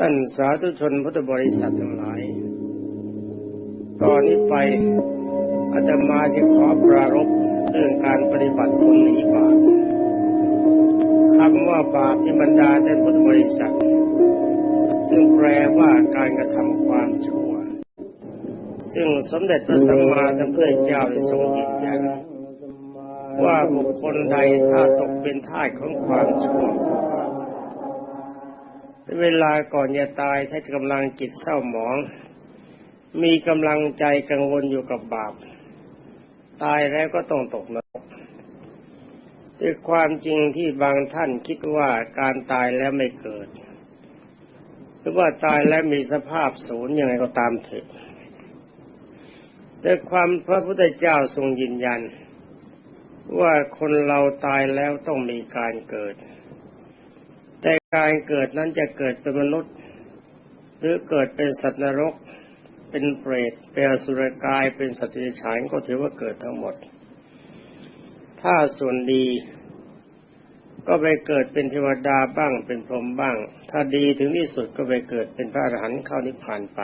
ท่านสาธุชนพุทธบริษัททั้งหลายตอนนี้ไปอาตมาจะขอปรารบเรื่องการปฏิบัติคนหนีบาปคำว่าบาปที่บรรดาท่านพุทธบริษัท ซึ่งแปลว่าการกระทำความชั่ว ซึ่งสมเด็จพระสัมมาสัมพุทธเจ้าได้ทรงยืนยันว่าบุคคลใดถ้าตกเป็นท่าสของความชั่ว เวลาก่อนจะตายถ้ากำลังจิตเศร้าหมอง มีกำลังใจกังวลอยู่กับบาป ตายแล้วก็ต้องตกนรกด้วยความจริงที่บางท่านคิดว่าการตายแล้วไม่เกิด หรือว่าตายแล้วมีสภาพศูนย์ยังไงก็ตามเถิดแต่ความพระพุทธเจ้าทรงยืนยัน ว่าคนเราตายแล้วต้องมีการเกิด แต่การเกิดนั้นจะเกิดเป็นมนุษย์ หรือเกิดเป็นสัตว์นรก เป็นเปรตเป็นอสุรกายเป็นสัตว์เดรัจฉานก็ถือว่าเกิดทั้งหมด ถ้าส่วนดีก็ไปเกิดเป็นเทวดาบ้างเป็นพรหมบ้าง ถ้าดีถึงที่สุดก็ไปเกิดเป็นพระอรหันต์เข้านิพพานไป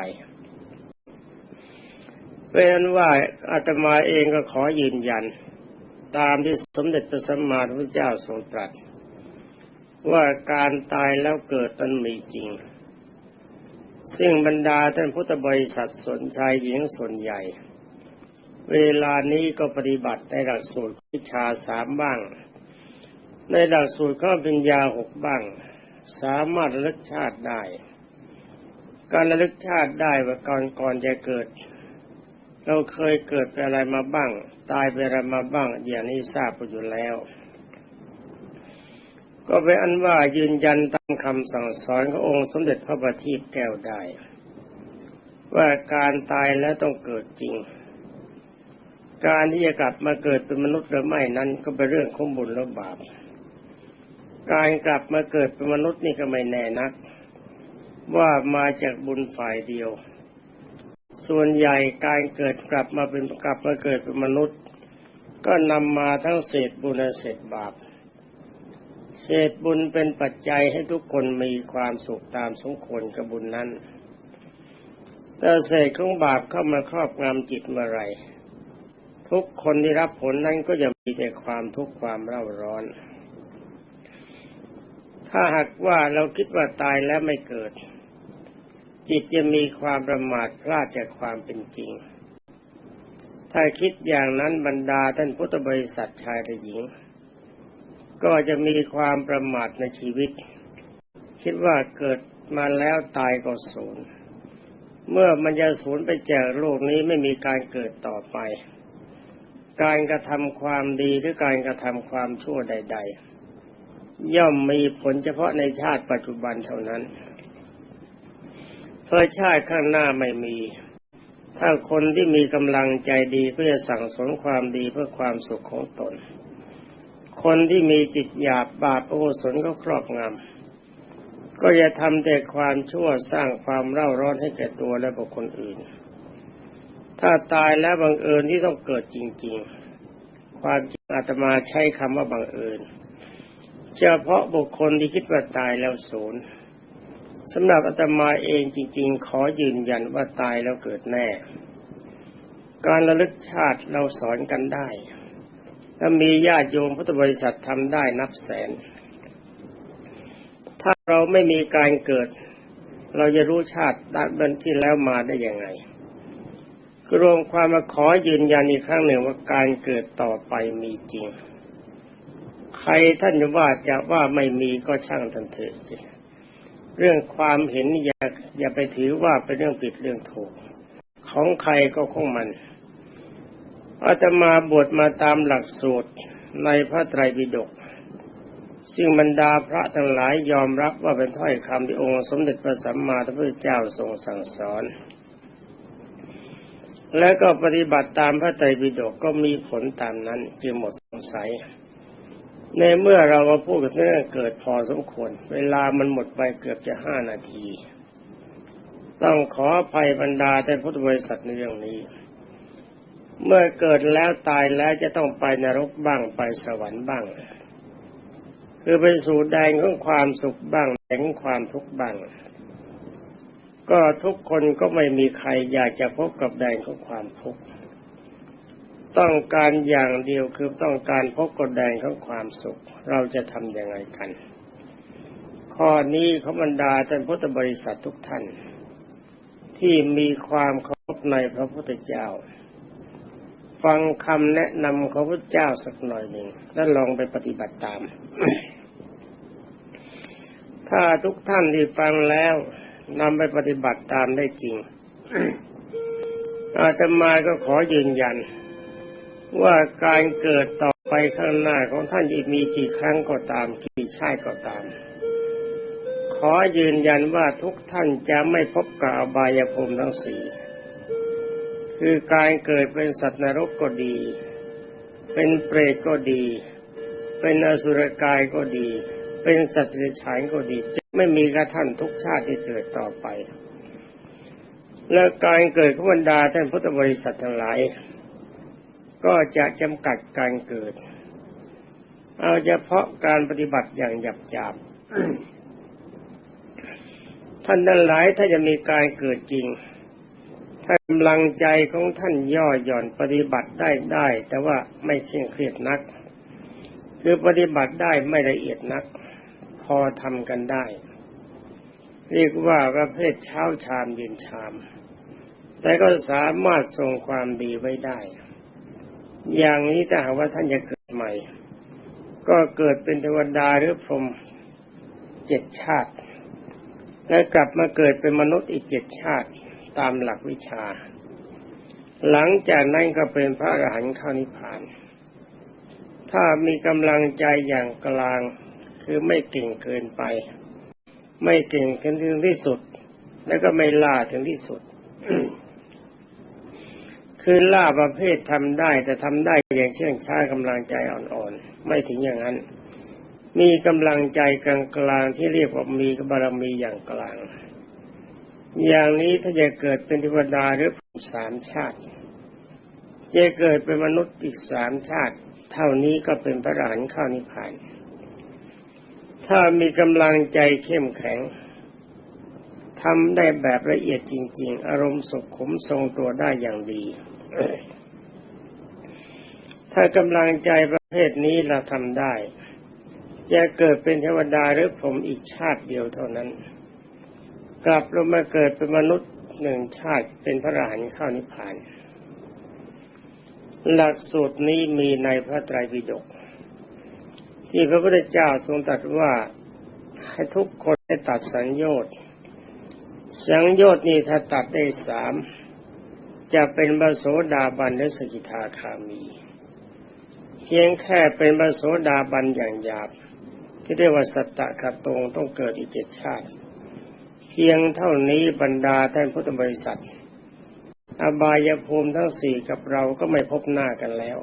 เพราะนั้นว่าอาตมาเองก็ขอยืนยัน ตามที่สมเด็จพระสัมมาสัมพุทธเจ้าทรงตรัส ว่าการตายแล้วเกิดนั้นมีจริง ซึ่งบรรดาท่านพุทธบริษัทสนชายหญิงส่วนใหญ่ เวลานี้ก็ปฏิบัติในหลักสูตรวิชาสามบ้าง ในหลักสูตรข้อปัญญาหกบ้าง สามารถระลึกชาติได้ การระลึกชาติได้ว่าก่อนก่อนจะเกิด เราเคยเกิดเป็นอะไรมาบ้าง ตายเป็นอะไรมาบ้าง อย่างนี้ทราบไปอยู่แล้ว ก็เป็นอันว่ายืนยันตามคำสั่งสอนขององค์สมเด็จพระบัณฑิตแก้วได้ ว่าการตายแล้วต้องเกิดจริง การที่จะกลับมาเกิดเป็นมนุษย์หรือไม่นั้นก็เป็นเรื่องของบุญและบาปการกลับมาเกิดเป็นมนุษย์นี่ก็ไม่แน่นัก ว่ามาจากบุญฝ่ายเดียว ส่วนใหญ่การเกิดกลับมาเป็นกลับมาเกิดเป็นมนุษย์ ก็นำมาทั้งเศษบุญและเศษบาป เศษบุญเป็นปัจจัยให้ทุกคนมีความสุขตามสมควรกับบุญนั้น แต่เศษของบาปเข้ามาครอบงำจิตเมื่อไรทุกคนที่รับผลนั้นก็จะมีแต่ความทุกข์ความเร่าร้อน ถ้าหากว่าเราคิดว่าตายแล้วไม่เกิด จิตจะมีความประมาทพลาดจากความเป็นจริง ถ้าคิดอย่างนั้นบรรดาท่านพุทธบริษัทชายและหญิง ก็จะมีความประมาทในชีวิต คิดว่าเกิดมาแล้วตายก็ศูนย์เมื่อมันจะสูญไปจากโลกนี้ไม่มีการเกิดต่อไป การกระทำความดีหรือการกระทำความชั่วใด ๆ ย่อมมีผลเฉพาะในชาติปัจจุบันเท่านั้น เพราะชาติข้างหน้าไม่มี ถ้าคนที่มีกำลังใจดีก็จะสั่งสมความดีเพื่อความสุขของตน คนที่มีจิตหยาบบาปโอสนก็ครอบงำก็จะทำแต่ความชั่วสร้างความเร่าร้อนให้แก่ตัวและบุคคลอื่น ถ้าตายแล้วบังเอิญที่ต้องเกิดจริง ๆ ความจริงอาตมาใช้คำว่าบังเอิญเฉพาะบุคคลที่คิดว่าตายแล้วศูนย์สำหรับอาตมาเองจริง ๆ ขอยืนยันว่าตายแล้วเกิดแน่ การระลึกชาติเราสอนกันได้ ถ้ามีญาติโยมพุทธบริษัททำได้นับแสน ถ้าเราไม่มีการเกิด เราจะรู้ชาติด้านที่แล้วมาได้ยังไงรวมความมาขอยืนยันอีกครั้งหนึ่งว่าการเกิดต่อไปมีจริง ใครท่านว่าจะว่าไม่มีก็ช่างท่านเถิดเรื่องความเห็นอย่าอย่าไปถือว่าเป็นเรื่องผิดเรื่องถูก ของใครก็ของมัน อาตมาบวชมาตามหลักสูตรในพระไตรปิฎกซึ่งบรรดาพระทั้งหลายยอมรับว่าเป็นถ้อยคำที่องค์สมเด็จพระสัมมาสัมพุทธเจ้าทรงสั่งสอน และก็ปฏิบัติตามพระไตรปิฎกก็มีผลตามนั้นจึงหมดสงสัย ในเมื่อเรามาพูดกันเรื่องเกิดพอสมควร เวลามันหมดไปเกือบจะห้านาที ต้องขออภัยบรรดาแต่พุทธบริษัทในเรื่องนี้ เมื่อเกิดแล้วตายแล้วจะต้องไปนรกบ้างไปสวรรค์บ้าง คือไปสู่แดงของความสุขบ้างแดงความทุกข์บ้าง ก็ทุกคนก็ไม่มีใครอยากจะพบกับแดนของความทุกข์ต้องการอย่างเดียวคือต้องการพบกับแดนของความสุข เราจะทำยังไงกัน ข้อนี้เขาบรรดาท่านพุทธบริษัททุกท่าน ที่มีความเคารพในพระพุทธเจ้า ฟังคำแนะนำของพระเจ้าสักหน่อยหนึ่งแล้วลองไปปฏิบัติตาม ถ้าทุกท่านที่ฟังแล้วนำไปปฏิบัติตามได้จริง อาตมาก็ขอยืนยัน ว่าการเกิดต่อไปข้างหน้าของท่านจะมีกี่ครั้งก็ตาม กี่ชาติก็ตาม ขอยืนยันว่าทุกท่านจะไม่พบกับอบายภูมิทั้งสี่ คือการเกิดเป็นสัตว์นรกก็ดี เป็นเปรตก็ดี เป็นอสุรกายก็ดี เป็นสัตว์เดรัจฉานก็ดี จะไม่มีกระท่านทุกชาติที่เกิดต่อไป และการเกิดขบรรดาท่านพุทธบริษัททั้งหลาย ก็จะจำกัดการเกิด เอาเฉพาะการปฏิบัติอย่างหยาบหยาบท่านทั้งหลายถ้าจะมีการเกิดจริง ถ้ากำลังใจของท่านย่อหย่อนปฏิบัติได้ได้ แต่ว่าไม่เคร่งเครียดนัก คือปฏิบัติได้ไม่ละเอียดนัก พอทำกันได้ เรียกว่าประเภทเช้าชามเย็นชาม แต่ก็สามารถทรงความดีไว้ได้ อย่างนี้ถ้าหากว่าท่านจะเกิดใหม่ ก็เกิดเป็นเทวดาหรือพรหมเจ็ดชาติ แล้วกลับมาเกิดเป็นมนุษย์อีกเจ็ดชาติ ตามหลักวิชา หลังจากนั้นก็เป็นพระอรหันต์เข้านิพพาน ถ้ามีกำลังใจอย่างกลางคือไม่เก่งเกินไป ไม่เก่งถึงที่สุด แล้วก็ไม่ล่าถึงที่สุด คือล่าประเภททำได้ แต่ทำได้อย่างเชื่องช้ากำลังใจอ่อนๆ ไม่ถึงอย่างนั้น มีกำลังใจกลางๆที่เรียกว่ามีบารมีอย่างกลาง อย่างนี้ถ้าจะเกิดเป็นเทวดาหรือสามชาติ จะเกิดเป็นมนุษย์อีกสามชาติ เท่านี้ก็เป็นพระอรหันต์เข้านิพพาน ถ้ามีกำลังใจเข้มแข็งทำได้แบบละเอียดจริง ๆ อารมณ์สุขุมทรงตัวได้อย่างดี ถ้ากำลังใจประเภทนี้เราทำได้ จะเกิดเป็นเทวดาหรือผมอีกชาติเดียวเท่านั้น กลับลงมาเกิดเป็นมนุษย์หนึ่งชาติเป็นพระอรหันต์เข้านิพพาน หลักสูตรนี้มีในพระไตรปิฎกที่พระพุทธเจ้าทรงตรัสว่าให้ทุกคนได้ตัดสัญญชน์สังโยชน์นี้ถ้าตัดได้สามจะเป็นบโสดาบันหรือสกิทาคามี เพียงแค่เป็นบโสดาบันอย่างหยาบที่เรียกว่าสัตตะกตงต้องเกิดอีกเจ็ดชาติ พียงเท่านี้บรรดาท่านพุทธบริษัท อบายภูมิทั้งสี่กับเราก็ไม่พบหน้ากันแล้ว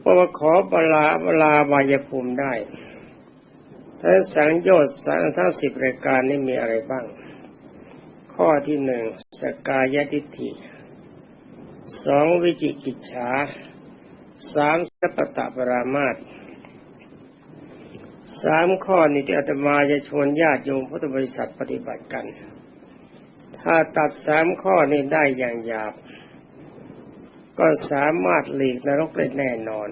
เพราะว่าขอเวลาเวลาบายภูมิได้ถ้าสังโยชน์สังทั้งสิบรายการนี้มีอะไรบ้าง ข้อที่หนึ่งสกายทิฏฐิสองวิจิกิจฉาสามสัพตะปรามาต สามข้อนี้ที่อาตมาจะชวนญาติโยมพุทธบริษัทปฏิบัติกัน ถ้าตัดสามข้อนี้ได้อย่างหยาบ ก็สามารถหลีกนรกได้แน่นอน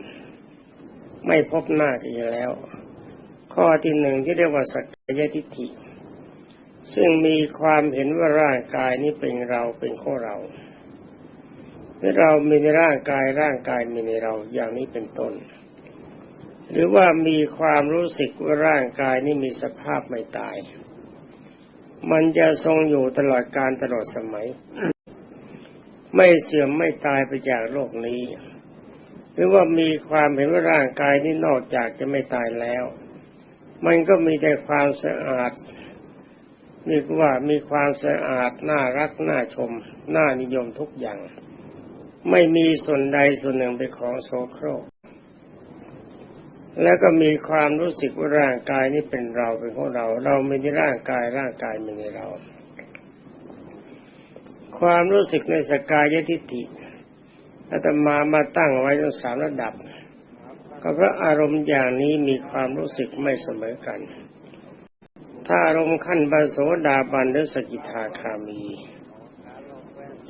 ไม่พบหน้ากันแล้ว ข้อที่หนึ่งที่เรียกว่าสักยทิฏฐิ ซึ่งมีความเห็นว่าร่างกายนี้เป็นเราเป็นของเราที่เรามีในร่างกายร่างกายมีในเราอย่างนี้เป็นต้น หรือว่ามีความรู้สึกว่าร่างกายนี้มีสภาพไม่ตาย มันจะทรงอยู่ตลอดการตลอดสมัย ไม่เสื่อมไม่ตายไปจากโลกนี้ หรือว่ามีความเห็นว่าร่างกายนี้นอกจากจะไม่ตายแล้ว มันก็มีแต่ความสะอาดเรียกว่ามีความสะอาดน่ารักน่าชม น่านิยมทุกอย่าง ไม่มีส่วนใดส่วนหนึ่งเป็นของโสโครก แล้วก็มีความรู้สึกว่าร่างกายนี้เป็นเราเป็นของเรา เราไม่ในร่างกายร่างกายไม่ในเรา ความรู้สึกในสกายทิฏฐิอาตมามาตั้งไว้ทั้งสามระดับ ก็เพราะอารมณ์อย่างนี้มีความรู้สึกไม่เสมอกัน ถ้าอารมณ์ขั้นบาโสดาบันหรือสกิทาคามี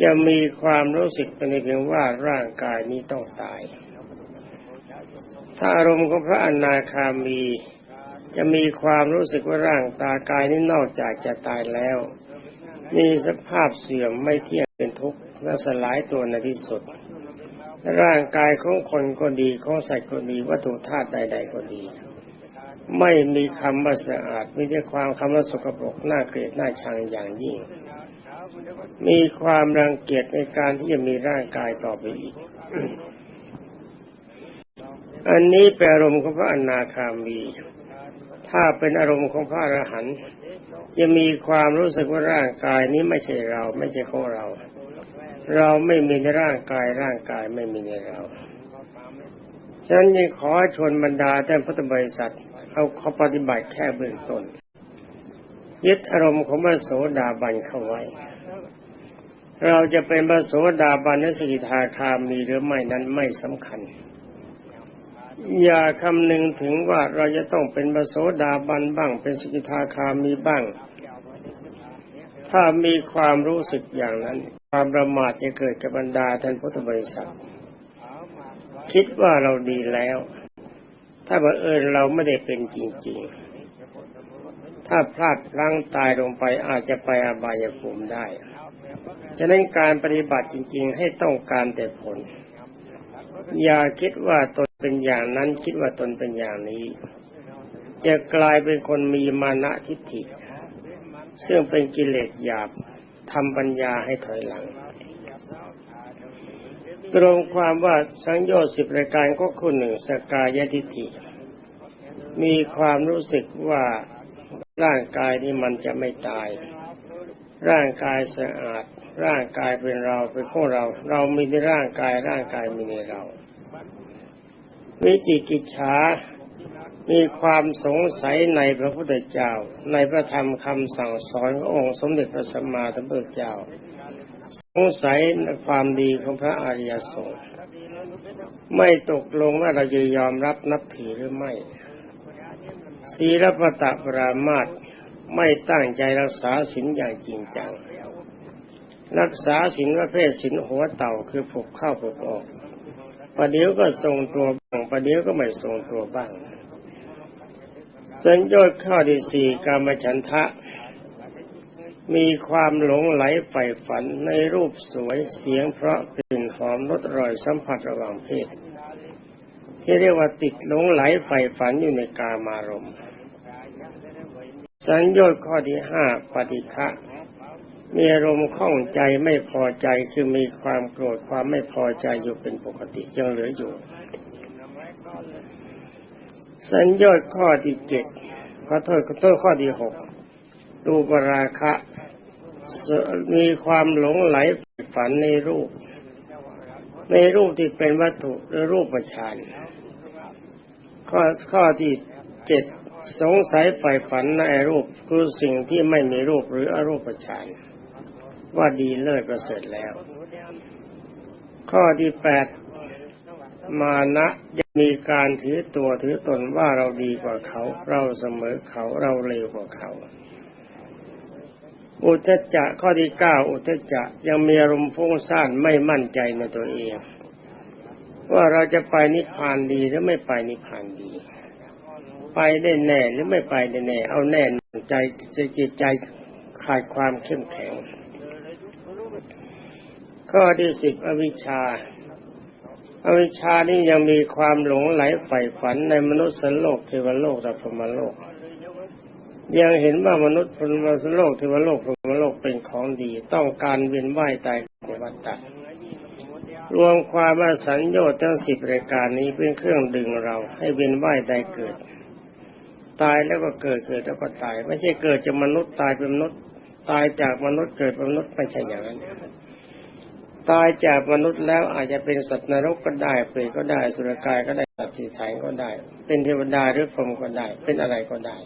จะมีความรู้สึกเป็นเพียงว่าร่างกายนี้ต้องตาย ถ้าอารมณ์ของพระอนาคามี จะมีความรู้สึกว่าร่างตากายนี้นอกจากจะตายแล้ว มีสภาพเสื่อมไม่เที่ยงเป็นทุกข์และสลายตัวในที่สุด ร่างกายของคนก็ดีของสัตว์ก็ดีวัตถุธาตุใด ๆ ก็ดี ไม่มีคำว่าสะอาดมีแต่ความคำว่าสกปรกน่าเกลียดน่าชังอย่างยิ่ง มีความรังเกียจในการที่จะมีร่างกายต่อไปอีก อันนี้เป็นอารมณ์ของพระอนาคามี ถ้าเป็นอารมณ์ของพระอรหันต์จะมีความรู้สึกว่าร่างกายนี้ไม่ใช่เราไม่ใช่ของเรา เราไม่มีในร่างกายร่างกายไม่มีในเราฉะนั้นยังขอชวนบรรดาท่พุทธบริษัทเอาเขาปฏิบัติแค่เบื้องต้น ยึดอารมณ์ของพระโสดาบันเข้าไว้ เราจะเป็นพระโสดาบันนสกิทาคามีหรือไม่นั้นไม่สำคัญ อย่าคำนึงถึงว่าเราจะต้องเป็นพระโสดาบันบ้าง เป็นสกิทาคามีบ้าง ถ้ามีความรู้สึกอย่างนั้น ความประมาทจะเกิดกับบรรดาท่านพุทธบริษัท คิดว่าเราดีแล้ว ถ้าบังเอิญเราไม่ได้เป็นจริง ๆ ถ้าพลาดพลั้งตายลงไปอาจจะไปอบายภูมิได้ ฉะนั้นการปฏิบัติจริง ๆ ให้ต้องการแต่ผล อย่าคิดว่าตน เป็นอย่างนั้นคิดว่าตนเป็นอย่างนี้ จะกลายเป็นคนมีมานะทิฏฐิ ซึ่งเป็นกิเลสหยาบทำปัญญาให้ถอยหลัง ตรงความว่าสังโยชน์สิบรายการก็คุณหนึ่งสกายทิฏฐิ มีความรู้สึกว่าร่างกายนี้มันจะไม่ตาย ร่างกายสะอาด ร่างกายเป็นเราเป็นของเรา เรามีในร่างกายร่างกายมีในเรา วิจิกิจฉามีความสงสัยในพระพุทธเจ้า ในพระธรรมคำสั่งสอนขององค์สมเด็จพระสัมมาสัมพุทธเจ้า สงสัยในความดีของพระอริยสงฆ์ไม่ตกลงว่าเราจะยอมรับนับถือหรือไม่ศีลปตะปรามาตไม่ตั้งใจรักษาศีลอย่างจริงจัง รักษาศีลประเภทศีลหัวเต่าคือผูกเข้าผูกออก ประเดี๋ยวก็ทรงตัวบ้างประเดี๋ยวก็ไม่ทรงตัวบ้างสัญญาข้อที่สี่กามฉันทะ มีความหลงไหลใฝ่ฝันในรูปสวยเสียงเพราะกลิ่นหอมรสอร่อยสัมผัสระหว่างเพศ ที่เรียกว่าติดหลงไหลใฝ่ฝันอยู่ในกามารมณ์สัญญาข้อที่ห้าปฏิฆะ มีอารมณ์ข้องใจไม่พอใจคือมีความโกรธความไม่พอใจอยู่เป็นปกติยังเหลืออยู่ สัญญาข้อที่เจ็ดขอโทษขอโทษข้อที่หกรูปราคะ มีความหลงไหลฝันในรูป ในรูปที่เป็นวัตถุหรือรูปประชานข้อข้อที่เจ็ดสงสัยใฝ่ฝันในรูปคือสิ่งที่ไม่มีรูปหรืออรูปฌาน ว่าดีเลิศประเสริฐแล้ว ข้อที่แปดมานะยังมีการถือตัวถือตนว่าเราดีกว่าเขา เราเสมอเขาเราเร็วกว่าเขา อุทจจะข้อที่เก้าอุทจจะยังมีอารมณ์ฟุ้งซ่านไม่มั่นใจในตัวเอง ว่าเราจะไปนิพพานดีหรือไม่ไปนิพพานดี ไปได้แน่หรือไม่ไปได้แน่ เอาแน่ใจจิตใจขาดความเข้มแข็ง ข้อที่สิบอวิชชา อวิชชานี่ยังมีความหลงไหลใฝ่ฝันในมนุษย์สโลกเทวโลกและพรหมโลก ยังเห็นว่ามนุษย์พรหมโลกเทวโลกพรหมโลกเป็นของดี ต้องการเวียนว่ายตายในวัฏฏะรวมความว่าสัญญาทั้งสิบรายการนี้เป็นเครื่องดึงเราให้เวียนว่ายตายเกิด ตายแล้วก็เกิดเกิดแล้วก็ตาย ไม่ใช่เกิดจากมนุษย์ตายเป็นมนุษย์ ตายจากมนุษย์เกิดเป็นมนุษย์ไม่ใช่อย่างนั้น ตายจากมนุษย์แล้วอาจจะเป็นสัตว์นรกก็ได้เปรตก็ได้สุรกายก็ได้สัตว์ที่ฉายก็ได้ เป็นเทวดาหรือพรหมก็ได้ เป็นอะไรก็ได้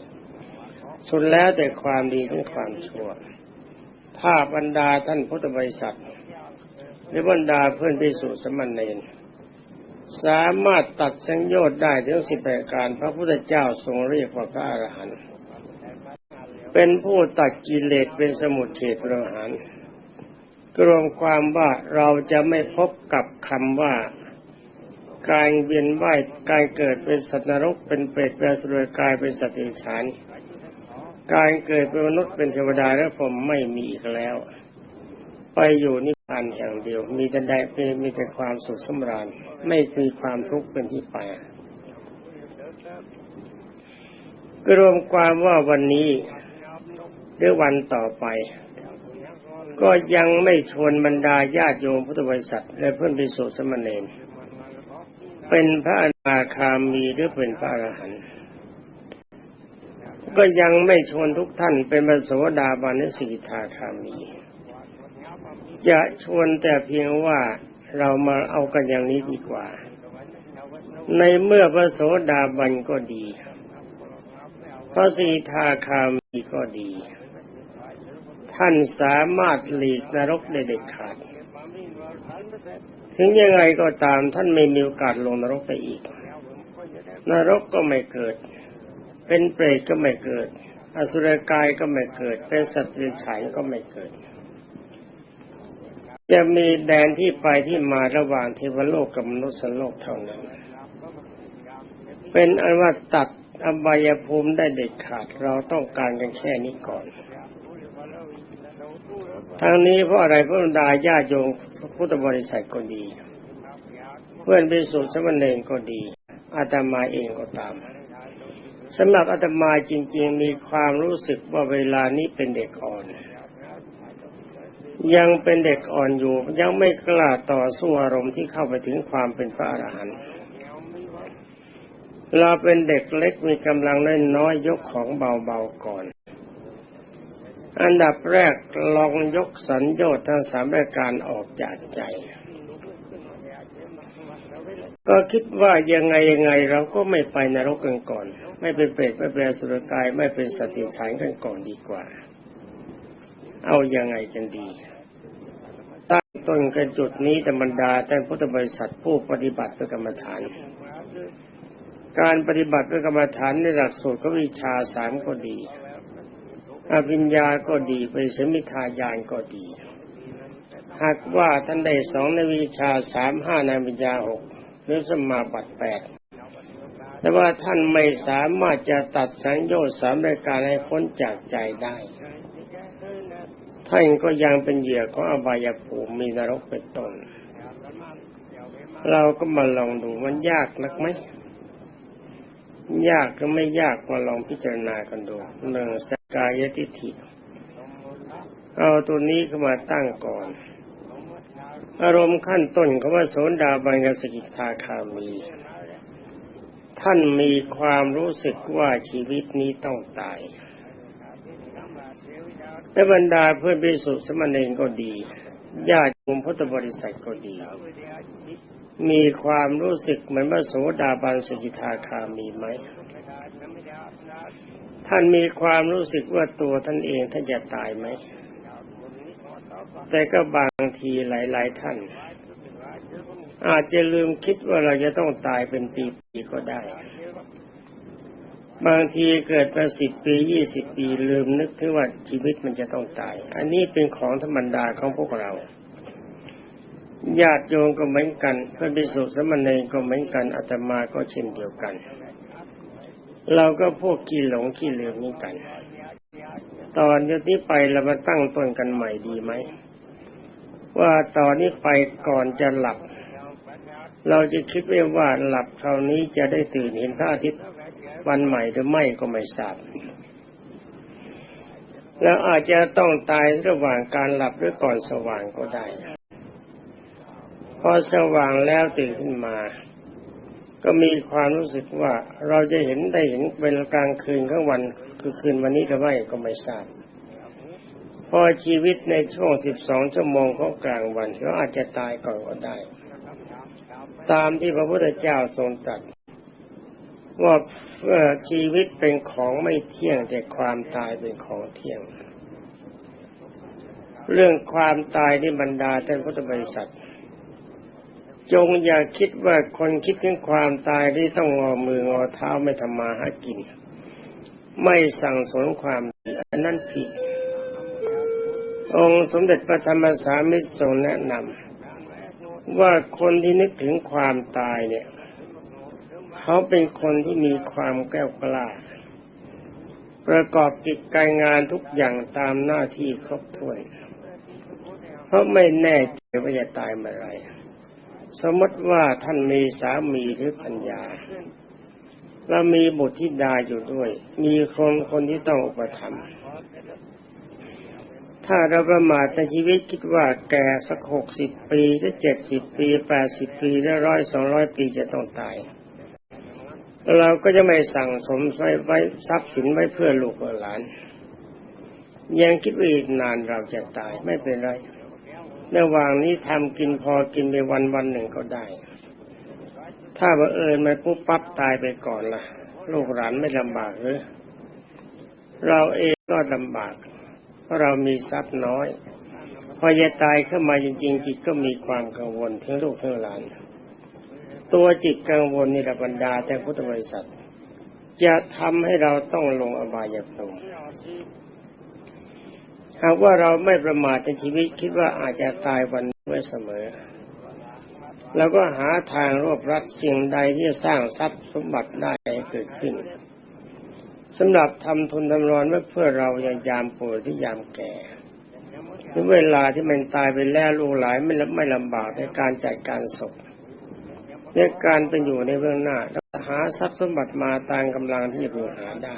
สุดแล้วแต่ความดีหรือความชั่ว ถ้าบรรดาท่านพุทธบริษัทหรือบรรดาเพื่อนพิสุสมณเณรสามารถตัดสังโยชน์ได้ถึงสิบแประการพระพุทธเจ้าทรงเรียกว่าพระอรหันต์เป็นผู้ตัดกิเลสเป็นสมุทเฉทประหาร รวมความว่าเราจะไม่พบกับคำว่า การเวียนว่ายการเกิดเป็นสัตว์นรกเป็นเปรตเป็นสุรกายเป็นสัตว์เดรัจฉานการเกิดเป็นมนุษย์เป็นเทวดาและผมไม่มีอีกแล้ว ไปอยู่นิพพานอย่างเดียว มีแต่ได้เป็นมีแต่ความสุขสำราญ ไม่มีความทุกข์เป็นที่ไปกรวมความว่าวันนี้หรือวันต่อไป ก็ยังไม่ชวนบรรดาญาติโยมพุทธบริษัทและเพื่อนภิกษุสมณเณรเป็นพระอนาคามีหรือเป็นพระอรหันต์ก็ยังไม่ชวนทุกท่านเป็นพระโสดาบันแลสิกขาคามี จะชวนแต่เพียงว่าเรามาเอากันอย่างนี้ดีกว่า ในเมื่อพระโสดาบันก็ดี พระสีทาคามีก็ดี ท่านสามารถหลีกนรกได้เด็ดขาด ถึงยังไงก็ตามท่านไม่มีโอกาสลงนรกไปอีก นรกก็ไม่เกิด เป็นเปรตก็ไม่เกิด อสุรกายก็ไม่เกิด เป็นสัตว์เดรัจฉานก็ไม่เกิด จะมีแดนที่ไปที่มาระหว่างเทวโลกกับมนุษย์โลกเท่านั้น เป็นอันว่าตัดอบายภูมิได้เด็ดขาดเราต้องการกันแค่นี้ก่อน ทางนี้เพราะอะไรพระบรรดาญาโยมพุทธบริษัทก็ดี เพื่อนพิสุทธิ์สมณเณรก็ดีอาตมาเองก็ตามสำหรับอาตมาจริง ๆ มีความรู้สึกว่าเวลานี้เป็นเด็กอ่อน ยังเป็นเด็กอ่อนอยู่ ยังไม่กล้าต่อสู้อารมณ์ที่เข้าไปถึงความเป็นพระอรหันต์เราเป็นเด็กเล็กมีกำลังน้อยๆยกของเบาๆก่อน อันดับแรกลองยกสัญญาทั้งสามรายการออกจากใจ ก็คิดว่ายังไงยังไงเราก็ไม่ไปนรกกันก่อน ไม่เป็นเปรตไม่เป็นสุรกายไม่เป็นสติฉานกันก่อนดีกว่า เอายังไงกันดีตั้งต้นกันจุดนี้ธรรมดาแต่พุทธบริษัทผู้ปฏิบัติเพื่อกรรมฐาน การปฏิบัติเพื่อกรรมฐานในหลักสูตรก็วิชาสามก็ดี อภิญญาก็ดีปริสมิทายานก็ดี หากว่าท่านได้สองในวิชาสามห้าในวิญญาหกหรือสมาบัติแปดแต่ว่าท่านไม่สามารถจะตัดสังโยชน์สามรายการให้พ้นจากใจได้ ท่านก็ยังเป็นเหยื่อของอบายภูมิมีนรกเป็นต้น เราก็มาลองดูมันยากนักไหม ยากหรือไม่ยากมาลองพิจารณากันดูหนึ่งสกายทิฏฐิเอาตัวนี้เข้ามาตั้งก่อน อารมณ์ขั้นต้นเขาว่าโสดาบันกสกิทาคามี ท่านมีความรู้สึกว่าชีวิตนี้ต้องตายและบรรดาเพื่อนพิสุสมณเณรก็ดี ญาติโยมพุทธบริษัทก็ดี มีความรู้สึกเหมือนว่าโสดาบันสกิทาคามีไหม ท่านมีความรู้สึกว่าตัวท่านเองท่านจะตายไหม แต่ก็บางทีหลาย ๆ ท่าน อาจจะลืมคิดว่าเราจะต้องตายเป็นปีๆก็ได้ บางทีเกิดมาสิบปียี่สิบปีลืมนึกถึงว่าชีวิตมันจะต้องตาย อันนี้เป็นของธรรมดาของพวกเรา ญาติโยมก็เหมือนกันเพื่อนพิสุสมณเณรก็เหมือนกันอาตมาก็เช่นเดียวกัน เราก็พวกขี้หลงขี้ลืมนี่กัน ตอนนี้ไปเรามาตั้งต้นกันใหม่ดีไหม ว่าตอนนี้ไปก่อนจะหลับ เราจะคิดไว้ว่าหลับคราวนี้จะได้ตื่นเห็นพระอาทิตย์วันใหม่หรือไม่ก็ไม่ทราบแล้วอาจจะต้องตายระหว่างการหลับหรือก่อนสว่างก็ได้ พอสว่างแล้วตื่นขึ้นมา ก็มีความรู้สึกว่าเราจะเห็นได้เห็นเป็นกลางคืนข้างวันคือคืนวันนี้หรือไมก็ไม่ทราบพอชีวิตในช่วงสิบสองชั่วโมงของกลางวันก็อาจจะตายก่อนก็ได้ ตามที่พระพุทธเจ้าทรงตรัสว่าชีวิตเป็นของไม่เที่ยงแต่ความตายเป็นของเที่ยง เรื่องความตายที่บรรดาท่านพุทธบริษัท จงอย่าคิดว่าคนคิดถึงความตายที่ต้องงอมืองอเท้าไม่ทำมาหากิน ไม่สั่งสนความอันนั้นผิด องค์สมเด็จพระธรรมสามิตรทรงแนะนำว่าคนที่นึกถึงความตายเนี่ย เขาเป็นคนที่มีความแกล้วกล้าประกอบกิจการงานทุกอย่างตามหน้าที่ครบถ้วนเพราะไม่แน่ใจว่าจะตายเมื่อไร สมมติว่าท่านมีสามีหรือพัญญา และมีบุตรธิดาอยู่ด้วย มีคนคนที่ต้องอุปถัมภ์ถ้าเราประมาทในชีวิตคิดว่าแก่สักหกสิบปีหรือเจ็ดสิบปีแปดสิบปีและร้อยสองร้อยปีจะต้องตาย เราก็จะไม่สั่งสมไว้ไว้ทรัพย์สินไว้เพื่อลูกหลาน ยังคิดว่าอีกนานเราจะตายไม่เป็นไร ระหว่างนี้ทำกินพอกินไปวันวันหนึ่งก็ได้ ถ้าบังเอิญมันปุ๊บปั๊บตายไปก่อนล่ะ ลูกหลานไม่ลำบากหรือ เราเองก็ลำบาก เพราะเรามีทรัพย์น้อย พอจะตายเข้ามาจริง ๆ จิตก็มีความกังวลถึงลูกถึงหลาน ตัวจิตกังวลนี่แหละบรรดาแต่พุทธบริษัท จะทำให้เราต้องลงอบายภูมิ หากว่าเราไม่ประมาทในชีวิตคิดว่าอาจจะตายวันนี้ไว้เสมอแล้วก็หาทางรวบรัดสิ่งใดที่จะสร้างทรัพย์สมบัติได้ให้เกิดขึ้นสำหรับทำทุนทำรอนไว้เพื่อเราอย่างยามป่วยที่ยามแก่ถึงเวลาที่มันตายไปแล้วลูกหลานไม่ไม่ลำบากในการจัดการศพในการเป็นอยู่ในเบื้องหน้าแล้วหาทรัพย์สมบัติมาตามกำลังที่พึงหาได้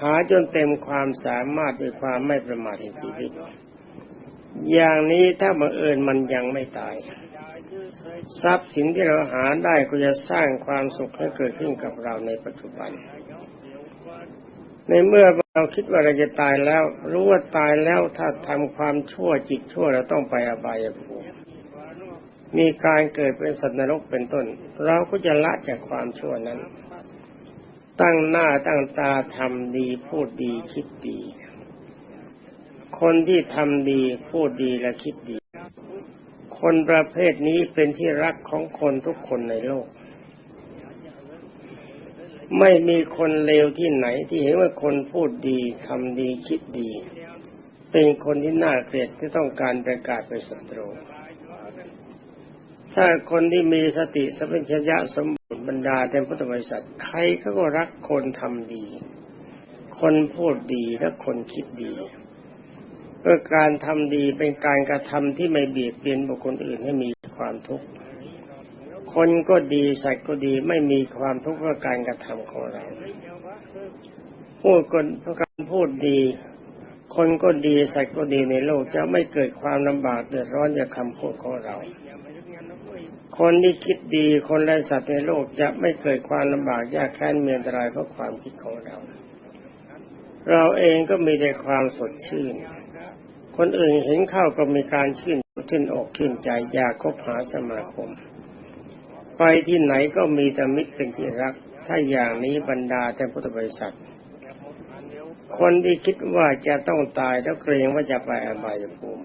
หาจนเต็มความสามารถด้วยความไม่ประมาทในชีวิต อย่างนี้ถ้าบังเอิญมันยังไม่ตาย ทรัพย์สินที่เราหาได้ก็จะสร้างความสุขให้เกิดขึ้นกับเราในปัจจุบัน ในเมื่อเราคิดว่าเราจะตายแล้ว รู้ว่าตายแล้วถ้าทำความชั่วจิตชั่วเราต้องไปอบายภูมิมีการเกิดเป็นสัตว์นรกเป็นต้น เราก็จะละจากความชั่วนั้น ตั้งหน้าตั้งตาทำดีพูดดีคิดดี คนที่ทำดีพูดดีและคิดดี คนประเภทนี้เป็นที่รักของคนทุกคนในโลก ไม่มีคนเลวที่ไหนที่เห็นว่าคนพูดดีทำดีคิดดี เป็นคนที่น่าเกลียดที่ต้องการประกาศเป็นศัตรูถ้าคนที่มีสติสัมปชัญญะสม บรรดาเต็มพุทธบริษัท ใครเขาก็รักคนทำดี คนพูดดีและคนคิดดีเพื่อการทำดีเป็นการกระทำที่ไม่เบียดเบียนบุคคลอื่นให้มีความทุกข์คนก็ดีสัตว์ก็ดีไม่มีความทุกข์เพราะการกระทำของเราพูดคนเพราะการพูดดี คนก็ดีสัตว์ก็ดีในโลกจะไม่เกิดความลำบากเดือดร้อนจากคำพูดของเรา คนที่คิดดีคนและสัตว์ในโลกจะไม่เกิดความลำบากยากแค้นเมียนตรายเพราะความคิดของเรา เราเองก็มีแต่ความสดชื่น คนอื่นเห็นเข้าก็มีการชื่นชื่นอกชื่นใจอยากคบหาสมาคม ไปที่ไหนก็มีแต่มิตรเป็นที่รัก ถ้าอย่างนี้บรรดาแต่พุทธบริษัท คนที่คิดว่าจะต้องตายแล้วเกรงว่าจะไปอบายภูมิ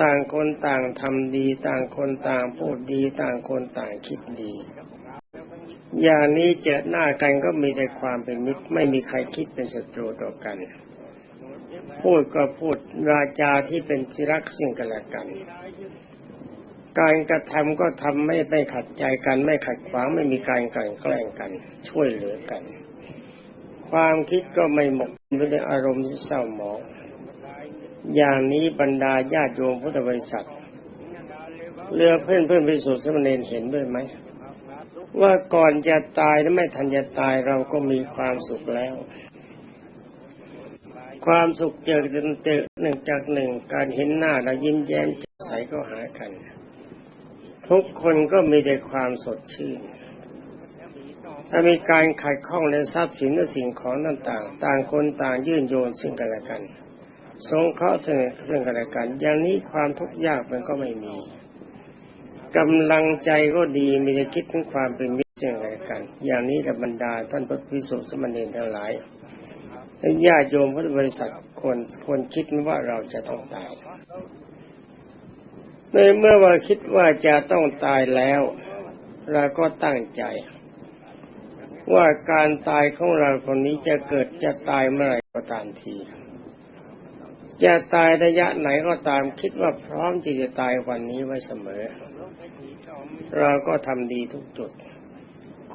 ต่างคนต่างทำดี ต่างคนต่างพูดดี ต่างคนต่างคิดดี อย่างนี้เจอหน้ากันก็มีแต่ความเป็นมิตรไม่มีใครคิดเป็นศัตรูต่อกัน พูดก็พูดราจาที่เป็นที่รักซึ่งกันและกัน การกระทำก็ทำไม่ไม่ขัดใจกัน ไม่ขัดขวางไม่มีการกันแกล้งกัน ช่วยเหลือกัน ความคิดก็ไม่หมกไปในอารมณ์ที่เศร้าหมอง อย่างนี้บรรดาญาติโยมพุทธบริษัทเรือเพื่อนเพื่อนไปสู่สมณเณรเห็นด้วยไหมว่าก่อนจะตายและไม่ทันจะตายเราก็มีความสุขแล้ว ความสุขเจอกันเจอหนึ่งจากหนึ่งการเห็นหน้าและยิ้มแย้มแจ่มใสก็หากัน ทุกคนก็มีแต่ความสดชื่นถ้ามีการขัดข้องในทรัพย์สินและสิ่งของต่างๆ ต่างคนต่างยื่นโยนซึ่งกันและกัน สงเคราะห์ซึ่งซึ่งกันและกัน อย่างนี้ความทุกข์ยากมันก็ไม่มีกำลังใจก็ดีมีแต่คิดถึงความเป็นมิตรซึ่งกันและกัน อย่างนี้ละบรรดาท่านพระภิกษุสมณีทั้งหลายและญาติโยมพุทธบริษัทควรควรคิดว่าเราจะต้องตายในเมื่อว่าคิดว่าจะต้องตายแล้ว เราก็ตั้งใจ ว่าการตายของเราคนนี้จะเกิดจะตายเมื่อไหร่ก็ตามที จะตายระยะไหนก็ตามคิดว่าพร้อมที่จะตายวันนี้ไว้เสมอ เราก็ทำดีทุกจุด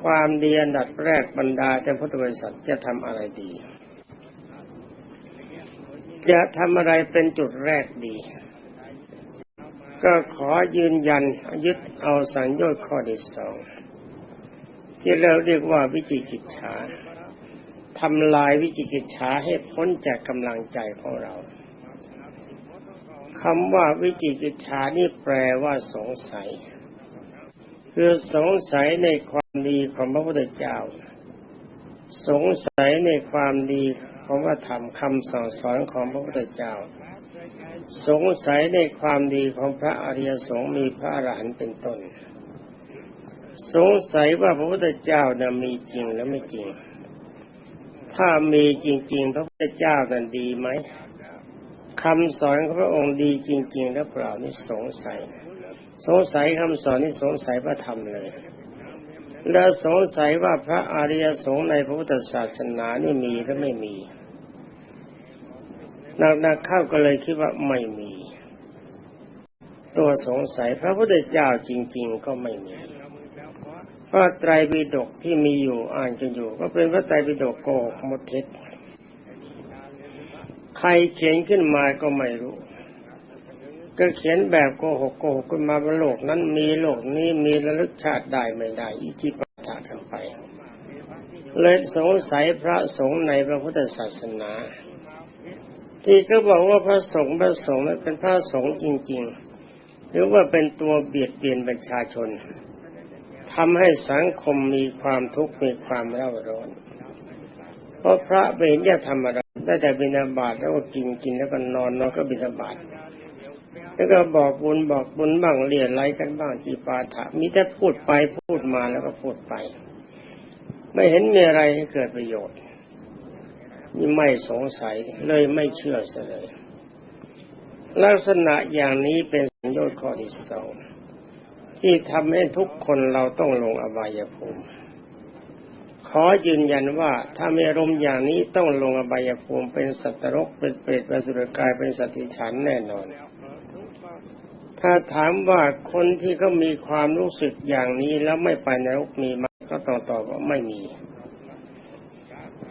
ความดีอันดับแรกบรรดาแต่พุทธบริษัทจะทำอะไรดี จะทำอะไรเป็นจุดแรกดี ก็ขอยืนยันยึดเอาสัญญาข้อที่สองที่เราเรียกว่าวิจิกิจฉาทำลายวิจิกิจฉาให้พ้นจากกำลังใจของเรา คำว่าวิจิกิจฉานี่แปลว่าสงสัย คือสงสัยในความดีของพระพุทธเจ้า สงสัยในความดีของพระธรรมคำสั่งสอนของพระพุทธเจ้า สงสัยในความดีของพระอริยสงฆ์มีพระอรหันต์เป็นต้น สงสัยว่าพระพุทธเจ้านะมีจริงและไม่จริง ถ้ามีจริง ๆ พระพุทธเจ้านั้นดีไหม คำสอนของพระองค์ดีจริง ๆ หรือเปล่านี่สงสัย สงสัยคำสอนนี่สงสัยพระธรรมเลย แล้วสงสัยว่าพระอริยสงฆ์ในพระพุทธศาสนานี่มีหรือไม่มีนักๆเข้าก็เลยคิดว่าไม่มี ตัวสงสัยพระพุทธเจ้าจริง ๆ ก็ไม่มีพระไตรปิฎกที่มีอยู่อ่านกันอยู่ ก็เป็นพระไตรปิฎกโกหกหมดเท็จ ใครเขียนขึ้นมาก็ไม่รู้ ก็เขียนแบบโกหกโกหกขึ้นมาว่าโลกนั้นมีโลกนี้มีระลึกชาติได้ไม่ได้อิจิปาถะกันไป เลยสงสัยพระสงฆ์ในพระพุทธศาสนา ที่ก็บอกว่าพระสงฆ์พระสงฆ์นั้นเป็นพระสงฆ์จริง ๆ หรือว่าเป็นตัวเบียดเบียนประชาชนทำให้สังคมมีความทุกข์มีความเร่าร้อน เพราะพระไม่เห็นจะทำอะไร ได้แต่บิณฑบาตแล้วก็กินกินแล้วก็นอนนอนก็บิณฑบาตแล้วก็บอกบุญบอกบุญบ้างเรียนไรกันบ้างจีปาถะมีแต่พูดไปพูดมาแล้วก็พูดไป ไม่เห็นมีอะไรให้เกิดประโยชน์นี่ไม่สงสัยเลยไม่เชื่อเลย ลักษณะอย่างนี้เป็นสัญญาณข้อที่สองที่ทำให้ทุกคนเราต้องลงอบายภูมิ ขอยืนยันว่าถ้ามีอารมณ์อย่างนี้ต้องลงอบายภูมิเป็นสัตว์รกเป็นเปรตเป็นสุรกายเป็นสติฉันแน่นอน ถ้าถามว่าคนที่เขามีความรู้สึกอย่างนี้แล้วไม่ไปนรกมีไหมก็ต้องตอบว่าไม่มี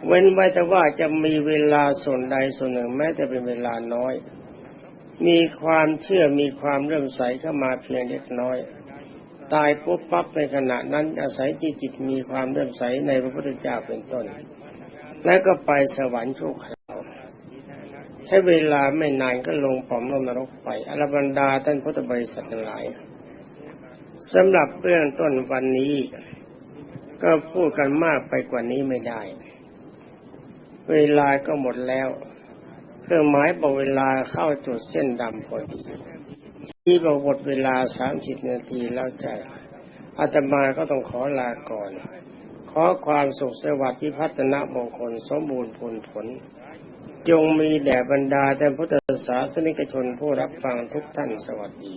เว้นไว้แต่ว่าจะมีเวลาส่วนใดส่วนหนึ่งแม้แต่เป็นเวลาน้อย มีความเชื่อมีความเริ่มใสเข้ามาเพียงเล็กน้อย ตายปุ๊บปั๊บในขณะนั้น อาศัยจิตจิตมีความเริ่มใสในพระพุทธเจ้าเป็นต้น แล้วก็ไปสวรรค์ชั่วคราวใช้เวลาไม่นานก็ลงปอมลงนรกไปอรบรรดาท่านพุทธบริษัทหลายสำหรับเรื่องต้นวันนี้ ก็พูดกันมากไปกว่านี้ไม่ได้ เวลาก็หมดแล้ว เครื่องหมายบอกเวลาเข้าจุดเส้นดำพอดี ที่บอกหมดเวลาสามสิบนาทีแล้วใจอาตมาก็ต้องขอลาก่อน ขอความสุขสวัสดิ์พิพัฒนมงคลสมบูรณ์ผลผล จงมีแด่บรรดาแต่พุทธศาสนิกชนผู้รับฟังทุกท่านสวัสดี